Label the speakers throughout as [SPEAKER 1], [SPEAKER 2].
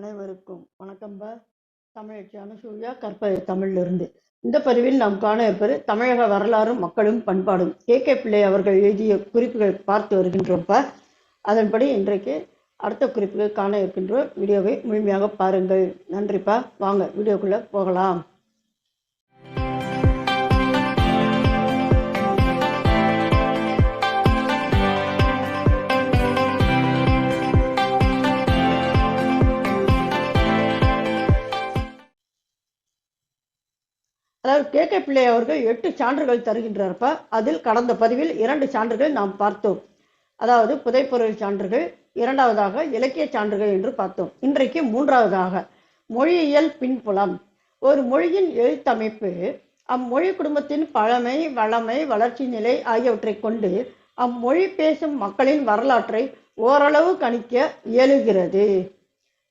[SPEAKER 1] அனைவருக்கும் வணக்கம்பா தமிழச்சி அனுசூயா கற்பது தமிழிலிருந்து. இந்த பதிவில் நாம் காண இருப்பது தமிழக வரலாறும் மக்களும் பண்பாடும். கே. கே. பிள்ளை அவர்கள் எழுதிய குறிப்புகள் பார்த்து வருகின்றோம்ப்பா அதன்படி இன்றைக்கு அடுத்த குறிப்புகள் காண இருக்கின்றோம். வீடியோவை முழுமையாக பாருங்கள். நன்றிப்பா வாங்க வீடியோக்குள்ளே போகலாம். அதாவது கே கே பிள்ளை அவர்கள் எட்டு சான்றுகள் தருகின்றப்ப அதில் கடந்த பதிவில் இரண்டு சான்றுகள் நாம் பார்த்தோம். அதாவது புதைப்பொருள் சான்றுகள் இரண்டாவதாக இலக்கிய சான்றுகள் என்று பார்த்தோம். இன்றைக்கு மூன்றாவதாக மொழியியல் பின்புலம். ஒரு மொழியின் எழுத்தமைப்பு அம்மொழி குடும்பத்தின் பழமை வளமை வளர்ச்சி நிலை ஆகியவற்றை கொண்டு அம்மொழி பேசும் மக்களின் வரலாற்றை ஓரளவு கணிக்க இயலுகிறது.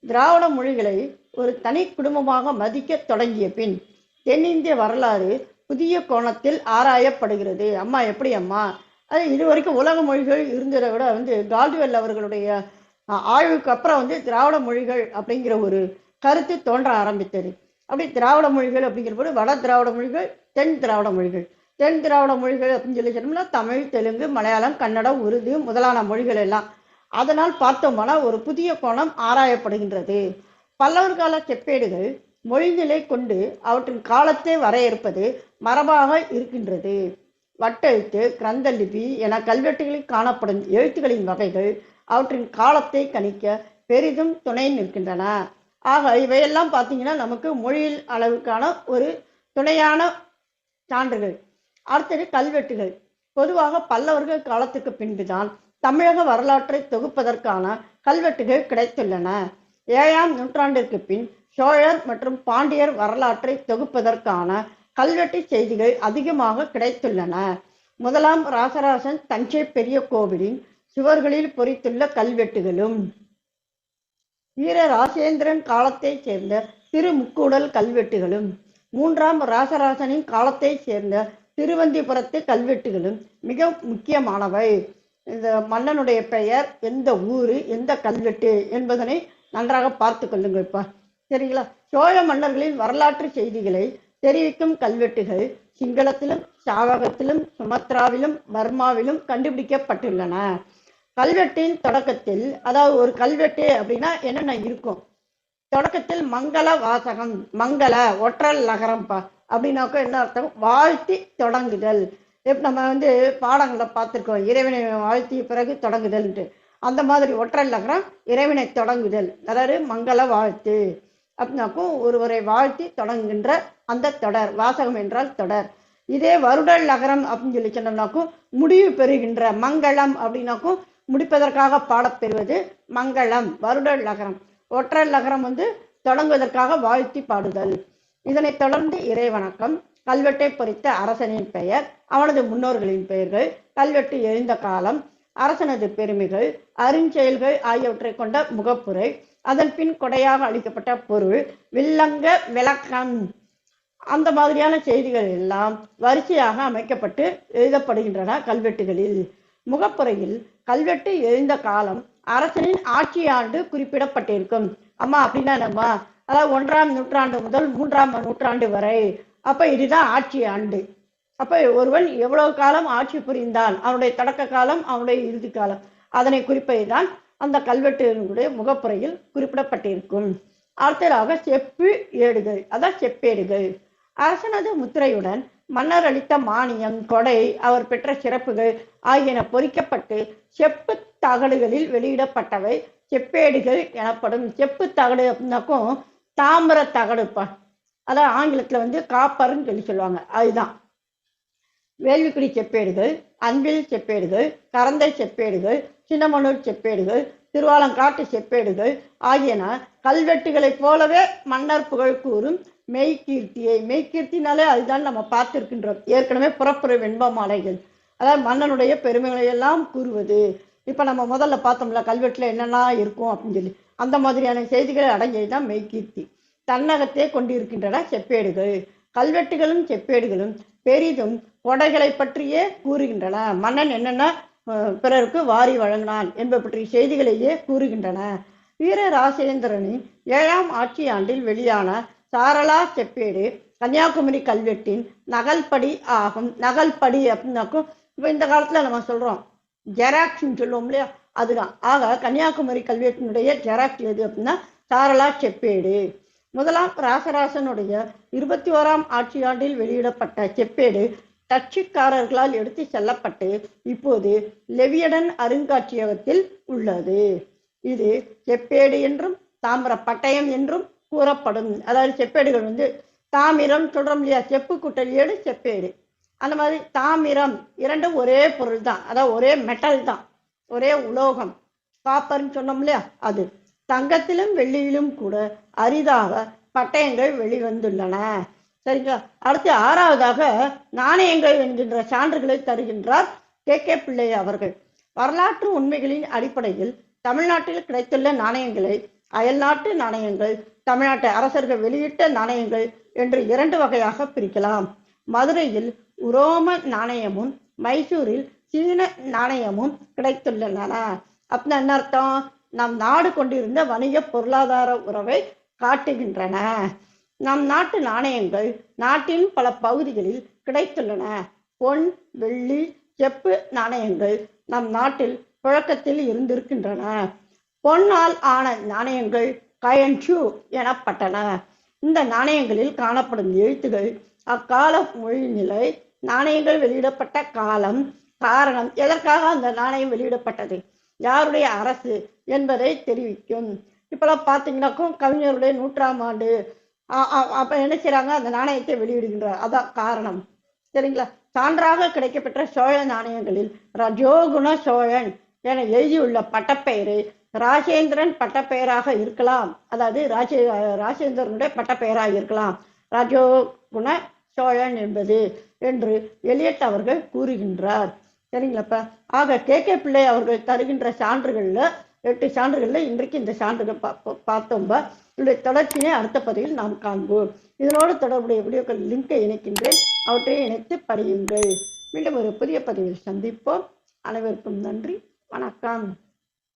[SPEAKER 1] திராவிட மொழிகளை ஒரு தனி குடும்பமாக மதிக்க தொடங்கிய பின் தென்னிந்திய வரலாறு புதிய கோணத்தில் ஆராயப்படுகிறது. அம்மா எப்படி அம்மா? அது இது வரைக்கும் உலக மொழிகள் இருந்ததை விட வந்து கால்டுவெல் அவர்களுடைய ஆய்வுக்கு அப்புறம் வந்து திராவிட மொழிகள் அப்படிங்கிற ஒரு கருத்து தோன்ற ஆரம்பித்தது. அப்படி திராவிட மொழிகள் அப்படிங்கிற போது வட திராவிட மொழிகள் தென் திராவிட மொழிகள். தென் திராவிட மொழிகள் அப்படின்னு சொல்லி சொன்னோம்னா தமிழ் தெலுங்கு மலையாளம் கன்னடம் உருது முதலான மொழிகள் எல்லாம். அதனால் பார்த்தோம்னா ஒரு புதிய கோணம் ஆராயப்படுகின்றது. பல்லவர் கால செப்பேடுகள் மொழிநிலை கொண்டு அவற்றின் காலத்தை வரையறுப்பது மரபாக இருக்கின்றது. வட்டெழுத்து கிரந்த லிபி என கல்வெட்டுகளில் காணப்படும் எழுத்துக்களின் வகைகள் அவற்றின் காலத்தை கணிக்க பெரிதும் துணை நிற்கின்றன. ஆக இவையெல்லாம் பார்த்தீங்கன்னா நமக்கு மொழியில் அளவுக்கான ஒரு துணையான சான்றுகள். அடுத்தது கல்வெட்டுகள். பொதுவாக பல்லவர்கள் காலத்துக்கு பின்புதான் தமிழக வரலாற்றை தொகுப்பதற்கான கல்வெட்டுகள் கிடைத்துள்ளன. ஏழாம் நூற்றாண்டிற்கு பின் சோழர் மற்றும் பாண்டியர் வரலாற்றை தொகுப்பதற்கான கல்வெட்டு செய்திகள் அதிகமாக கிடைத்துள்ளன. முதலாம் ராசராசன் தஞ்சை பெரிய கோவிலின் சுவர்களில் பொறித்துள்ள கல்வெட்டுகளும் வீர ராசேந்திரன் காலத்தைச் சேர்ந்த திருமுக்கூடல் கல்வெட்டுகளும் மூன்றாம் ராசராசனின் காலத்தைச் சேர்ந்த திருவந்திபுரத்து கல்வெட்டுகளும் மிக முக்கியமானவை. இந்த மன்னனுடைய பெயர் எந்த ஊரு எந்த கல்வெட்டு என்பதனை நன்றாக பார்த்து கொள்ளுங்கள்ப்பா சரிங்களா? சோழ மன்னர்களின் வரலாற்று செய்திகளை தெரிவிக்கும் கல்வெட்டுகள் சிங்களத்திலும் சாவகத்திலும் சுமத்ராவிலும் பர்மாவிலும் கண்டுபிடிக்கப்பட்டுள்ளன. கல்வெட்டின் தொடக்கத்தில் அதாவது ஒரு கல்வெட்டு அப்படின்னா என்னென்ன இருக்கும்? தொடக்கத்தில் மங்கள வாசகம் மங்கள ஒற்றல் நகரம்பா அப்படின்னாக்கா என்ன அர்த்தம்? வாழ்த்தி தொடங்குதல். இப்போ நம்ம வந்து பாடங்களை பார்த்துருக்கோம். இறைவனை வாழ்த்திய பிறகு தொடங்குதல்ன்ட்டு. அந்த மாதிரி ஒற்றல் நகரம் இறைவனை தொடங்குதல். அதாவது மங்கள வாழ்த்து. அப்படின்னாக்கும் ஒருவரை வாழ்த்தி தொடங்குகின்ற அந்த தொடர் வாசகம் என்றால் தொடர். இதே வருடல் நகரம் அப்படின்னு சொல்லி சொன்னோம்னாக்கும் முடிவு பெறுகின்ற மங்களம் அப்படின்னாக்கும் முடிப்பதற்காக பாடப்பெறுவது மங்களம் வருடல் நகரம். ஒற்றல் நகரம் வந்து தொடங்குவதற்காக வாழ்த்தி பாடுதல். இதனைத் தொடர்ந்து இறைவணக்கம் கல்வெட்டை பொறித்த அரசனின் பெயர் அவனது முன்னோர்களின் பெயர்கள் கல்வெட்டு எழுந்த காலம் அரசனது பெருமைகள் அருஞ்செயல்கள் ஆகியவற்றை கொண்ட முகப்புரை அதன் பின் கொடையாக அளிக்கப்பட்ட பொருள் வில்லங்க விளக்கம் அந்த மாதிரியான செய்திகள் எல்லாம் வரிசையாக அமைக்கப்பட்டு எழுதப்படுகின்றன கல்வெட்டுகளில். முகப்புரையில் கல்வெட்டு எழுந்த காலம் அரசனின் ஆட்சி ஆண்டு குறிப்பிடப்பட்டிருக்கும். அம்மா அப்படின்னா நம்ம அதாவது ஒன்றாம் நூற்றாண்டு முதல் மூன்றாம் நூற்றாண்டு வரை. அப்ப இதுதான் ஆட்சி ஆண்டு. அப்ப ஒருவன் எவ்வளவு காலம் ஆட்சி புரிந்தான்? அவனுடைய தொடக்க காலம் அவனுடைய இறுதி காலம். அதனை குறிப்பதுதான் அந்த கல்வெட்டினுடைய முகப்புரையில் குறிப்பிடப்பட்டிருக்கும். அடுத்ததாக செப்பு ஏடுகள் அதான் செப்பேடுகள். அரசனது முத்திரையுடன் மன்னர் அளித்த மானியம் கொடை அவர் பெற்ற சிறப்புகள் ஆகியன பொறிக்கப்பட்டு செப்பு தகடுகளில் வெளியிடப்பட்டவை. செப்பேடுகள் எனப்படும் செப்பு தகடு அப்படின்னாக்கும் தாமிர தகடுப்பா அதான் ஆங்கிலத்தில் வந்து காப்பர்னு சொல்லி சொல்லுவாங்க. அதுதான். வேள்விக்குடி செப்பேடுகள் அன்பில் செப்பேடுகள் கரந்தை செப்பேடுகள் சின்னமனூர் செப்பேடுகள் திருவாலங்காட்டு செப்பேடுகள் ஆகியன கல்வெட்டுகளைப் போலவே மன்னர் புகழ் கூறும் மெய்கீர்த்தியை மெய்கீர்த்தினாலே அதுதான் நம்ம பார்த்திருக்கின்றோம். ஏற்கனவே புறப்புற வெண்பமாலைகள் அதாவது மன்னனுடைய பெருமைகளை எல்லாம் கூறுவது. இப்போ நம்ம முதல்ல பார்த்தோம்ல கல்வெட்டில் என்னென்னா இருக்கும் அப்படின்னு சொல்லி. அந்த மாதிரியான செய்திகளை அடங்கியது தான் மெய்கீர்த்தி. தன்னகத்தே கொண்டிருக்கின்றன செப்பேடுகள். கல்வெட்டுகளும் செப்பேடுகளும் பெரிதும் கொடைகளை பற்றியே கூறுகின்றன. மன்னன் என்னென்ன பிறருக்கு வாரி வழங்கினான் என்பது பற்றிய செய்திகளையே கூறுகின்றன. வீர ராசேந்திரனின் ஏழாம் ஆட்சி ஆண்டில் வெளியான சாரலா செப்பேடு கன்னியாகுமரி கல்வெட்டின் நகல்படி ஆகும். நகல்படி அப்படின்னாக்கும் இப்போ இந்த காலத்தில் நம்ம சொல்கிறோம் ஜெராக்ஸ்ன்னு சொல்லுவோம் இல்லையா? அதுதான். ஆக கன்னியாகுமரி கல்வெட்டினுடைய ஜெராக்ஸ் எது அப்படின்னா சாரலா செப்பேடு. முதலாம் ராசராசனுடைய இருபத்தி ஓராம் ஆட்சியாண்டில் வெளியிடப்பட்ட செப்பேடு டச்சுக்காரர்களால் எடுத்து செல்லப்பட்டு இப்போது லெவியடன் அருங்காட்சியகத்தில் உள்ளது. இது செப்பேடு என்றும் தாமிர பட்டயம் என்றும் கூறப்படும். அதாவது செப்பேடுகள் வந்து தாமிரம் சொல்றோம் இல்லையா? செப்பு குட்டல் ஏடு செப்பேடு. அந்த மாதிரி தாமிரம் இரண்டும் ஒரே பொருள் தான். அதாவது ஒரே மெட்டல் தான். ஒரே உலோகம். காப்பர்னு சொன்னோம் இல்லையா? அது. தங்கத்திலும் வெள்ளியிலும் கூட அரிதாக பட்டயங்கள் வெளிவந்துள்ளன. சரிங்களா? அடுத்து ஆறாவதாக நாணயங்கள் என்கின்ற சான்றுகளை தருகின்றார் கே. கே. பிள்ளை அவர்கள். வரலாற்று உண்மைகளின் அடிப்படையில் தமிழ்நாட்டில் கிடைத்துள்ள நாணயங்களை அயல்நாட்டு நாணயங்கள் தமிழ்நாட்டு அரசர்கள் வெளியிட்ட நாணயங்கள் என்று இரண்டு வகையாக பிரிக்கலாம். மதுரையில் உரோம நாணயமும் மைசூரில் சீன நாணயமும் கிடைத்துள்ளன. அப்படின்னா என்ன அர்த்தம்? நம் நாடு கொண்டிருந்த வணிக பொருளாதார உறவை காட்டுகின்றன. நம் நாட்டு நாணயங்கள் நாட்டின் பல பகுதிகளில் கிடைத்துள்ளன. பொன் வெள்ளி செப்பு நாணயங்கள் நம் நாட்டில் புழக்கத்தில் இருந்திருக்கின்றன. பொன்னால் ஆன நாணயங்கள் கயன்ஷு எனப்பட்டன. இந்த நாணயங்களில் காணப்படும் எழுத்துகள் அக்கால மொழிநிலை நாணயங்கள் வெளியிடப்பட்ட காலம் காரணம் எதற்காக அந்த நாணயம் வெளியிடப்பட்டது யாருடைய அரசு என்பதை தெரிவிக்கும். இப்பெல்லாம் பார்த்தீங்கன்னாக்கும் கவிஞருடைய நூற்றாம் ஆண்டு அப்ப என்ன செய்றாங்க? அந்த நாணயத்தை வெளியிடுகின்றார் அதான் காரணம். சரிங்களா? சான்றாக கிடைக்கப்பெற்ற சோழ நாணயங்களில் ரஜோகுண சோழன் என எழுதியுள்ள பட்டப்பெயரு ராஜேந்திரன் பட்டப்பெயராக இருக்கலாம். அதாவது ராஜே ராஜேந்திரனுடைய பட்டப்பெயராக இருக்கலாம். ராஜோகுண சோழன் என்பது என்று எலியட் அவர்கள் கூறுகின்றார். சரிங்களாப்பா ஆக கே கே பிள்ளை அவர்கள் தருகின்ற சான்றுகளில் எட்டு சான்றுகள்ல இன்றைக்கு இந்த சான்றுகள் பார்ப்போம் பார்த்தோம்பா இதனுடைய தொடர்ச்சியை அடுத்த பதிவில் நாம் காண்போம். இதனோடு தொடர்புடைய வீடியோக்கள் லிங்கை இணைக்கின்றேன். அவற்றை இணைத்து படியுங்கள். மீண்டும் ஒரு புதிய பதிவில் சந்திப்போம். அனைவருக்கும் நன்றி. வணக்கம்.